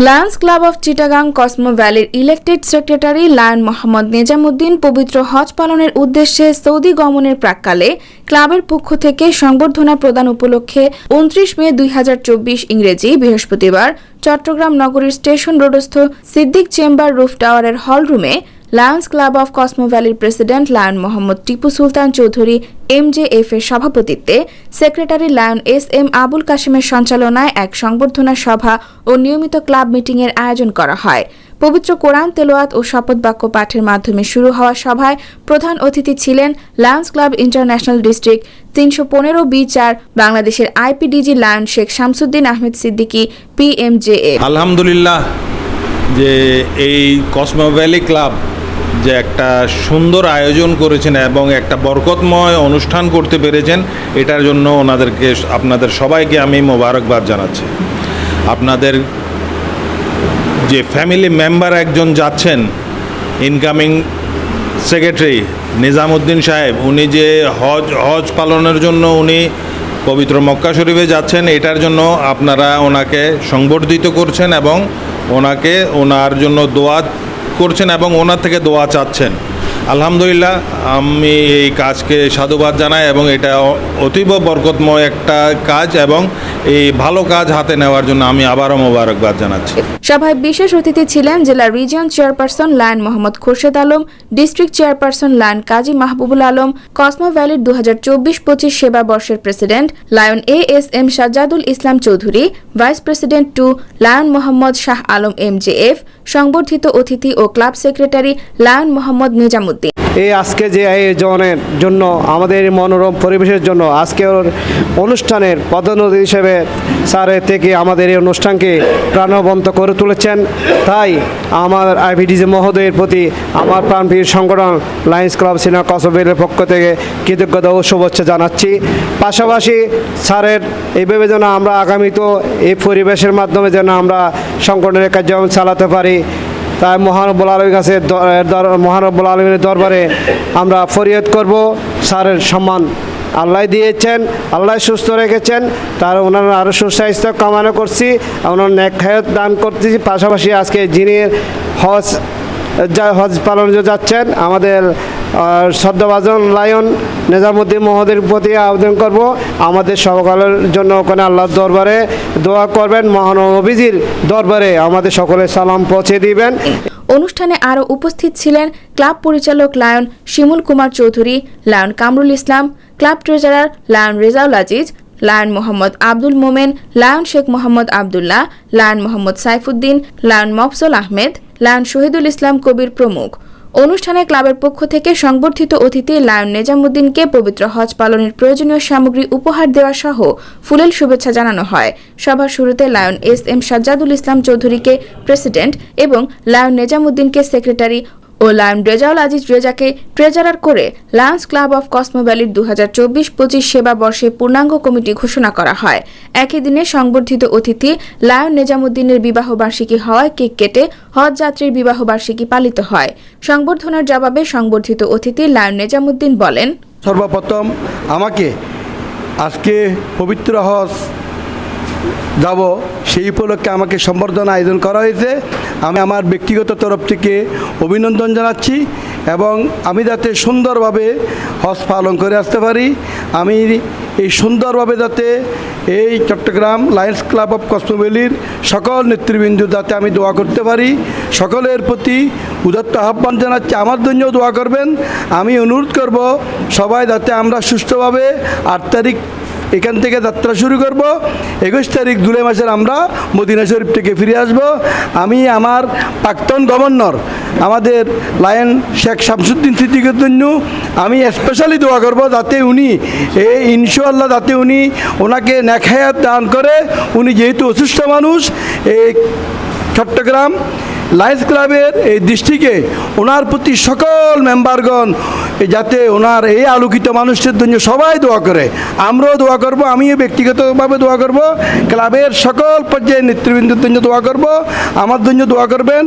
Lions Club of Chittagong Cosmo ভ্যালির elected secretary Lion Mohammad Nezamuddin পবিত্র হজ পালনের উদ্দেশ্যে সৌদি গমনের প্রাককালে ক্লাবের পক্ষ থেকে সংবর্ধনা প্রদান উপলক্ষে উনত্রিশ মে দুই হাজার চব্বিশ ইংরেজি বৃহস্পতিবার চট্টগ্রাম নগরীর স্টেশন রোডস্থ সিদ্দিক চেম্বার রুফ টাওয়ারের hall room Lions Club of Cosmo ভ্যালির president Lion Mohammad Tipu Sultan Chowdhury MJF এর সভাপতিত্বে secretary Lion S M Abul কাশিমের সঞ্চালনায় এক সংবর্ধনা সভা ও নিয়মিত ক্লাব মিটিংয়ের আয়োজন করা হয়। পবিত্র কোরআন, তেলোয়াত ও শপথ বাক্য পাঠের মাধ্যমে শুরু হওয়া সভায় প্রধান অতিথি ছিলেন লায়ন্স ক্লাব ইন্টারন্যাশনাল ডিস্ট্রিক্ট তিনশো পনেরো বি চার, বাংলাদেশের IPDG Lion Sheikh Shamsuddin Ahmed Siddiqui PMJA আলহামদুলিল্লাহ যে এই কসমো ভ্যালি ক্লাব যে একটা সুন্দর আয়োজন করেছেন এবং একটা বরকতময় অনুষ্ঠান করতে পেরেছেন, এটার জন্য ওনাদেরকে, আপনাদের সবাইকে আমি মোবারকবাদ জানাচ্ছি। আপনাদের যে ফ্যামিলি মেম্বার একজন যাচ্ছেন ইনকামিং সেক্রেটারি নিজামুদ্দিন সাহেব, উনি যে হজ হজ পালনের জন্য উনি পবিত্র মক্কা শরীফে যাচ্ছেন, এটার জন্য আপনারা ওনাকে সংবর্ধিত করছেন এবং ওনাকে, ওনার জন্য দোয়া করছেন এবং ওনার থেকে দোয়া চাচ্ছেন। আলহামদুলিল্লাহ, আমি এই কাজকে সাধুবাদ জানাই এবং এটা অতীব বরকতময় একটা কাজ এবং এই ভালো কাজ হাতে নেওয়ার জন্য আমি আবারও মোবারকবাদ জানাচ্ছি। সভায় বিশেষ অতিথি ছিলেন জেলা region chairperson Lion Mohammad Khorshed Alam, district chairperson Lion Kazi Mahbubul Alam, Cosmo ভ্যালির দু হাজার চব্বিশ পঁচিশ সেবা বর্ষের president Lion A S M Sajjadul Islam Chowdhury, vice president two Lion Mohammad Shah Alam M J F, সংবর্ধিত অতিথি ও club secretary Lion Mohammad Nizamuddin. এই আজকে যে আয়োজনের জন্য, আমাদের মনোরম পরিবেশের জন্য আজকের অনুষ্ঠানের অতিথি হিসেবে স্যারের থেকে আমাদের এই অনুষ্ঠানকে প্রাণবন্ত করে তুলেছেন। তাই আমার আইভিডিজি মহোদয়ের প্রতি আমার প্রাণপ্রিয় সংগঠন লায়ন্স ক্লাব সিনা কসবের পক্ষ থেকে কৃতজ্ঞতা ও শুভেচ্ছা জানাচ্ছি। পাশাপাশি স্যারের এইভাবে যেন আমরা আগামীতেও এই পরিবেশের মাধ্যমে যেন আমরা সংগঠনের কার্যক্রম চালাতে পারি তাই মহানব্বুল আলমীর কাছে মহানব্বুল আলমীর দরবারে আমরা ফরিয়াদ করব। স্যারের সম্মান আল্লাহ দিয়েছেন, আল্লাহ সুস্থ রেখেছেন। তার ওনার আরও সুস্বাস্থ্য কামনা করছি, ওনার নেক হায়াত দান করতেছি। পাশাপাশি আজকে যিনি হজ হজ পালন যাচ্ছেন, আমাদের শ্রদ্ধাভাজন লায়ন নিজামুদ্দিন মহোদয়ের প্রতি আবেদন করব। আমাদের সকলের জন্য ওখানে আল্লাহর দরবারে দোয়া করবেন। মহানবীজির দরবারে আমাদের সকলের সালাম পৌঁছে দিবেন। অনুষ্ঠানে আরও উপস্থিত ছিলেন ক্লাব পরিচালক Lion Shimul Kumar Chowdhury, Lion Kamrul Islam, club treasurer Lion Rezaul Aziz, Lion Mohammad Abdul Momen, Lion Sheikh Mohammad Abdullah, Lion Mohammad Saifuddin, Lion Mofassal Ahmed, Lion Shahidul Islam Kabir প্রমুখ। অনুষ্ঠানে ক্লাবের পক্ষ থেকে সংবর্ধিত অতিথি lion নেজামুদ্দিনকে পবিত্র হজ পালনের প্রয়োজনীয় সামগ্রী উপহার দেওয়া সহ ফুলেল শুভেচ্ছা জানানো হয়। সভার শুরুতে Lion S M Sajjadul Islam চৌধুরীকে প্রেসিডেন্ট এবং লায়ন নেজামুদ্দিনকে সেক্রেটারি ও লায়ন রেজাউল আজিজ রেজাকে ট্রেজারার করে লায়ন্স ক্লাব অফ কসমো ভ্যালির দু হাজার চব্বিশ পঁচিশ সেবা বর্ষে পূর্ণাঙ্গ কমিটি ঘোষণা করা হয়। একই দিনে সংবর্ধিত অতিথি লায়ন নেজামুদ্দিনের বিবাহ বার্ষিকী হওয়ায় কেক কেটে হজ যাত্রীর বিবাহ বার্ষিকী পালিত হয়। সংবর্ধনার জবাবে সংবর্ধিত অতিথি লায়ন নেজামুদ্দিন বলেন, সর্বপ্রথম আমাকে আজকে পবিত্র হজ যাব, সেই উপলক্ষে আমাকে সম্বর্ধনা আয়োজন করা হয়েছে। আমি আমার ব্যক্তিগত তরফ থেকে অভিনন্দন জানাচ্ছি এবং আমি যাতে সুন্দরভাবে হজ পালন করে আসতে পারি, আমি এই সুন্দরভাবে যাতে এই চট্টগ্রাম লায়ন্স ক্লাব অফ কসমোভ্যালির সকল নেতৃবৃন্দ যাতে আমি দোয়া করতে পারি। সকলের প্রতি উদাত্ত আহ্বান জানাচ্ছি, আমার জন্য দোয়া করবেন। আমি অনুরোধ করব সবাই যাতে আমরা সুষ্ঠুভাবে আট তারিখ এখান থেকে যাত্রা শুরু করব। একুশ তারিখ জুলাই মাসের আমরা মদিনা শরীফ থেকে ফিরে আসব। আমি, আমার প্রাক্তন গভর্নর, আমাদের লায়ন শেখ শামসুদ্দিন সিদ্দিকের জন্য আমি স্পেশালি দোয়া করব যাতে উনি এই ইনশাল্লাহ যাতে উনি ওনাকে নেখায়াত দান করে। উনি যেহেতু অসুস্থ মানুষ, এই চট্টগ্রাম লায়ন্স ক্লাবের এই দৃষ্টিকে ওনার প্রতি সকল মেম্বারগণ যাতে ওনার এই আলোকিত মানুষের জন্য সবাই দোয়া করে। আমরাও দোয়া করব, আমিও ব্যক্তিগতভাবে দোয়া করব, ক্লাবের সকল পর্যায়ে নেতৃবৃন্দের জন্য দোয়া করব, আমার জন্য দোয়া করবেন।